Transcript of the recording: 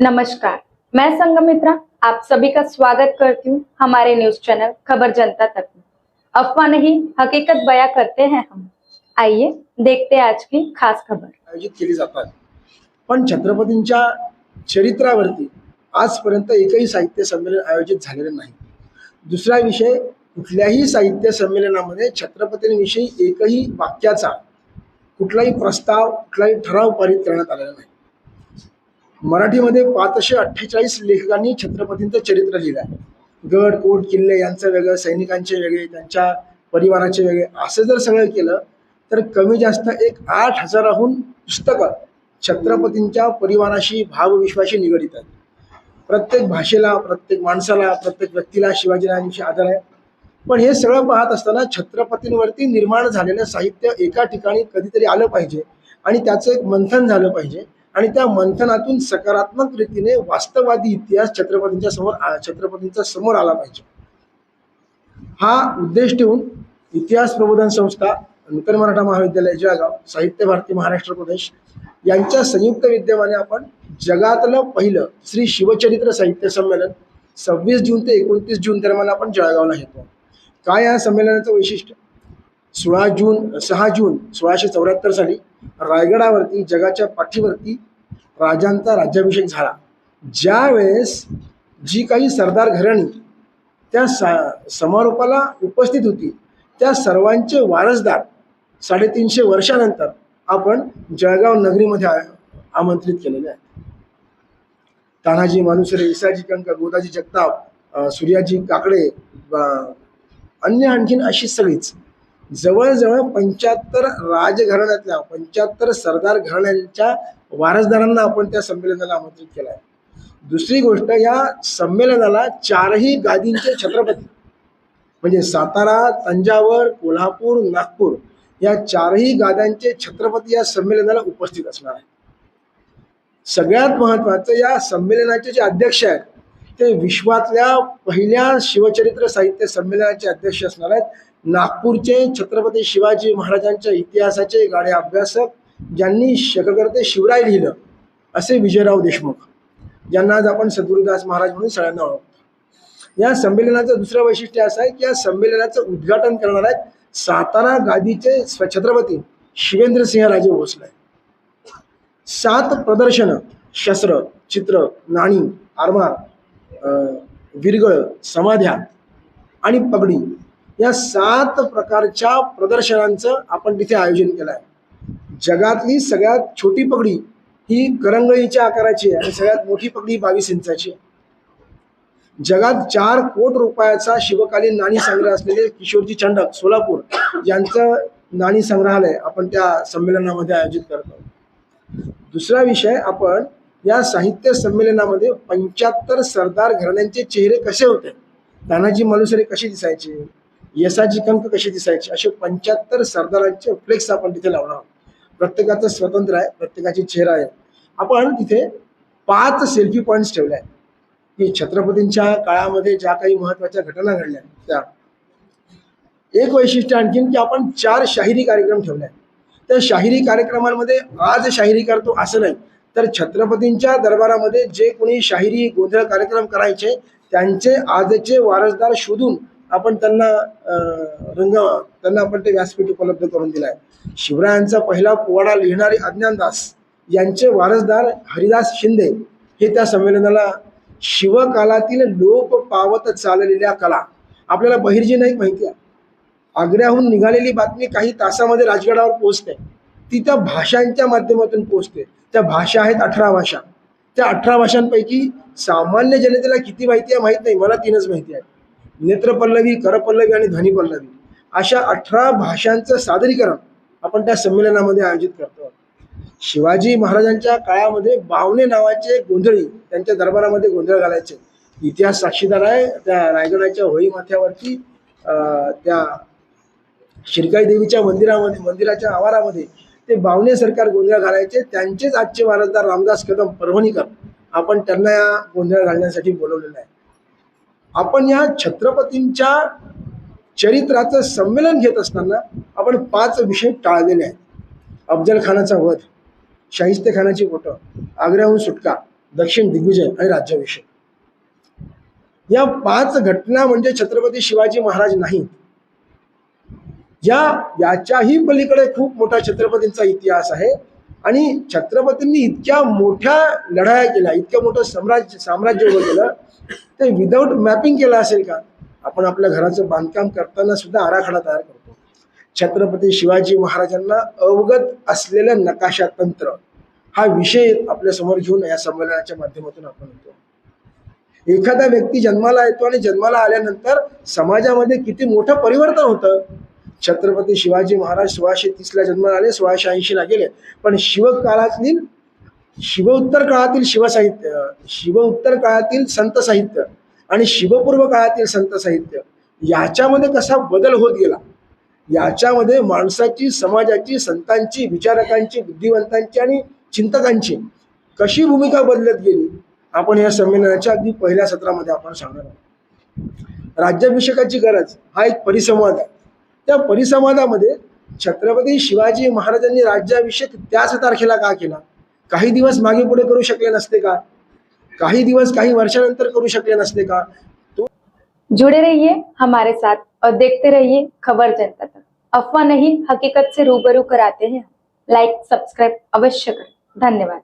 नमस्कार. मैं संगमित्रा आप सभी का स्वागत करती हूँ हमारे न्यूज चैनल खबर जनता तक में। अफवाह नहीं हकीकत बयां करते हैं हम। आइए देखते हैं आज की खास खबर। आयोजित केली जातात. पण छत्रपतींच्या चरित्रावरती आजपर्यंत एकही साहित्य संमेलन आयोजित झालेलं नाही. दुसरा विषय कुठल्याही साहित्य संमेलनामध्ये छत्रपतींविषयी एकही वाक्याचा कुठलाही प्रस्ताव कुठलाही ठराव पारित करण्यात आलेला नाही. मराठीमध्ये पाचशे अठ्ठेचाळीस लेखकांनी छत्रपतींचं चरित्र लिहिलं आहे. गड कोट किल्ले यांचं वेगळं सैनिकांचे वेगळे त्यांच्या परिवाराचे वेगळे. असं जर सगळं केलं तर कमी जास्त एक आठ हजाराहून पुस्तकं छत्रपतींच्या परिवाराशी भावविश्वाशी निगडित आहेत. प्रत्येक भाषेला प्रत्येक माणसाला प्रत्येक व्यक्तीला शिवाजीराजांविषयी आदर आहे. पण हे सगळं पाहत असताना छत्रपतींवरती निर्माण झालेलं साहित्य एका ठिकाणी कधीतरी आलं पाहिजे आणि त्याचं एक मंथन झालं पाहिजे. आणि त्या मंथनातून सकारात्मक रीतीने वास्तववादी इतिहास छत्रपतींच्या समोर छत्रपतींचा छत्रपतींच्या समोर आला पाहिजे. हा उद्देश ठेवून इतिहास प्रबोधन संस्था नूतन मराठा महाविद्यालय जळगाव साहित्य भारती महाराष्ट्र प्रदेश यांच्या संयुक्त विद्यमाने आपण जगातलं पहिलं श्री शिवचरित्र साहित्य संमेलन सव्वीस जून ते एकोणतीस जून दरम्यान आपण जळगावला घेतो काय या संमेलनाचं वैशिष्ट्य? सोळा जून सहा जून सोळाशे चौऱ्याहत्तर साली रायगडावरती जगाच्या पाठीवरती राजांचा राज्याभिषेक झाला. ज्यावेळेस जी काही सरदार घराणी त्या सा समारोपाला उपस्थित होती त्या सर्वांचे वारसदार साडेतीनशे वर्षानंतर आपण जळगाव नगरीमध्ये आमंत्रित केलेले आहेत. तानाजी मानुसरे इसाजी कंक गोदाजी जगताप सूर्याजी काकडे अन्य आणखीन अशी सगळीच जवळजवळ पंच्याहत्तर राजघराण्यातल्या पंच्याहत्तर सरदार घराण्यांच्या वारसदारांना आपण त्या संमेलनाला आमंत्रित केलं आहे. दुसरी गोष्ट या संमेलनाला चारही गादींचे छत्रपती म्हणजे सातारा तंजावर कोल्हापूर नागपूर या चारही गाद्यांचे छत्रपती या संमेलनाला उपस्थित असणार आहेत. सगळ्यात महत्वाचं या संमेलनाचे जे अध्यक्ष आहेत ते विश्वातल्या पहिल्या शिवचरित्र साहित्य संमेलनाचे अध्यक्ष असणार आहेत. नागपूरचे छत्रपती शिवाजी महाराजांच्या इतिहासाचे गाडे अभ्यासक ज्यांनी शककर्ते शिवराय लिहिलं असे विजयराव देशमुख ज्यांना आज आपण सद्गुरुदास महाराज म्हणून सगळ्यांना ओळखतो. या संमेलनाचं दुसरं वैशिष्ट्य असं आहे की या संमेलनाचं उद्घाटन करणार आहेत सातारा गादीचे स्व- छत्रपती शिवेंद्रसिंह राजे भोसले. सात प्रदर्शनं शस्त्र चित्र नाणी आरमार विरगळ समाध्या आणि पगडी या सात प्रकारच्या प्रदर्शनांचं आपण तिथे आयोजन केलं आहे जगातली सगळ्यात छोटी पगडी ही करंगळीच्या आकाराची आहे आणि सगळ्यात मोठी पगडी बावीस इंचाची आहे. जगात चार कोट रुपयाचा शिवकालीन नाणी संग्रह असलेले किशोरजी चंडक सोलापूर यांचं नाणी संग्रहालय आपण त्या संमेलनामध्ये आयोजित करतो. दुसरा विषय आपण या साहित्य संमेलनामध्ये पंच्याहत्तर सरदार घराण्यांचे चेहरे कसे होते? तानाजी मालुसरे कसे दिसायचे? यसाजी कंक कसे दिसायचे? असे पंच्याहत्तर सरदारांचे फ्लेक्स आपण तिथे लावणार आहोत. प्रत्येकाचं स्वतंत्र आहे प्रत्येकाची चेहरा आहे. आपण तिथे पाच सेल्फी पॉईंट्स ठेवले आहेत. की छत्रपतींच्या काळामध्ये ज्या काही महत्त्वाच्या घटना घडल्या त्या. एक वैशिष्ट्य आणखीन की आपण चार शाहिरी कार्यक्रम ठेवले आहेत. त्या शाहिरी कार्यक्रमांमध्ये आज शाहिरी करतो असं नाही तर छत्रपतींच्या दरबारामध्ये जे कोणी शाहिरी गोंधळ कार्यक्रम करायचे त्यांचे आजचे वारसदार शोधून आपण त्यांना रंग त्यांना आपण ते व्यासपीठ उपलब्ध करून दिलं आहे शिवरायांचा पहिला पोवाडा लिहिणारे अज्ञानदास यांचे वारसदार हरिदास शिंदे हे त्या संमेलनाला शिवकालातील लोप पावत चाललेल्या कला. आपल्याला बहिर्जी नाईक माहिती आहे. आग्र्याहून निघालेली बातमी काही तासामध्ये राजगडावर पोहोचते. ती त्या भाषांच्या माध्यमातून पोहोचते. त्या भाषा आहेत अठरा भाषा. त्या अठरा भाषांपैकी सामान्य जनतेला किती माहिती आहे माहीत नाही. मला तीनच माहिती आहे. नेत्रपल्लवी करपल्लवी आणि ध्वनिपल्लवी. अशा अठरा भाषांचं सादरीकरण आपण त्या संमेलनामध्ये आयोजित करतो. शिवाजी महाराजांच्या काळामध्ये बावणे नावाचे गोंधळी त्यांच्या दरबारामध्ये गोंधळ घालायचे. इतिहास साक्षीदार आहे. त्या रायगडाच्या होळी माथ्यावरती त्या शिरकाई देवीच्या मंदिरामध्ये मंदिराच्या आवारामध्ये ते बावणे सरकार गोंधळ घालायचे. त्यांचेच आजचे वारसदार रामदास कदम परभणीकर. आपण त्यांना या गोंधळ घालण्यासाठी बोलवलेलं आहे. आपण या छत्रपतींच्या चरित्राचं संमेलन घेत असताना आपण पाच विषय टाळलेले आहेत. अफजल खानाचा वध शाहिस्ते खानाची फोटो आग्र्याहून सुटका दक्षिण दिग्विजय आणि राज्याभिषेक. या पाच घटना म्हणजे छत्रपती शिवाजी महाराज नाहीत. या याच्याही पलीकडे खूप मोठा छत्रपतींचा इतिहास आहे. आणि छत्रपतींनी इतक्या मोठ्या लढाया केल्या इतकं मोठं साम्राज्य साम्राज्य उभं केलं. ते विदाऊट मॅपिंग केलं असेल का? आपण आपल्या घराचं बांधकाम करताना सुद्धा आराखडा तयार करतो. छत्रपती शिवाजी महाराजांना अवगत असलेलं नकाशा तंत्र हा विषय आपल्यासमोर घेऊन या संमेलनाच्या माध्यमातून आपण येतो एखादा व्यक्ती जन्माला येतो आणि जन्माला आल्यानंतर समाजामध्ये किती मोठं परिवर्तन होतं? छत्रपती शिवाजी महाराज सोळाशे तीसला जन्माला आले सोळाशे ऐंशीला गेले. पण शिवकाळातील शिवोत्तर काळातील शिवसाहित्य शिवोत्तर काळातील संत साहित्य आणि शिवपूर्व काळातील संत साहित्य याच्यामध्ये कसा बदल होत गेला? याच्यामध्ये माणसाची समाजाची संतांची विचारकांची बुद्धिवंतांची आणि चिंतकांची कशी भूमिका बदलत गेली? आपण या संमेलनाच्या अगदी पहिल्या सत्रामध्ये आपण सांगणार आहोत. राज्याभिषेकाची गरज हा एक परिसंवाद आहे. त्या परिसंवादामध्ये छत्रपती शिवाजी महाराजांनी राज्याभिषेक त्याच तारखेला का केला? काही दिवस मागे पुढे करू शकले नसते का? काही दिवस काही वर्षानंतर करू शकले नसते का? तो जुड़े रहिए हमारे साथ और देखते रहिए खबर जनता तक. अफवाह नहीं हकीकत से रूबरू कराते हैं लाइक सब्सक्राइब अवश्य करें. धन्यवाद.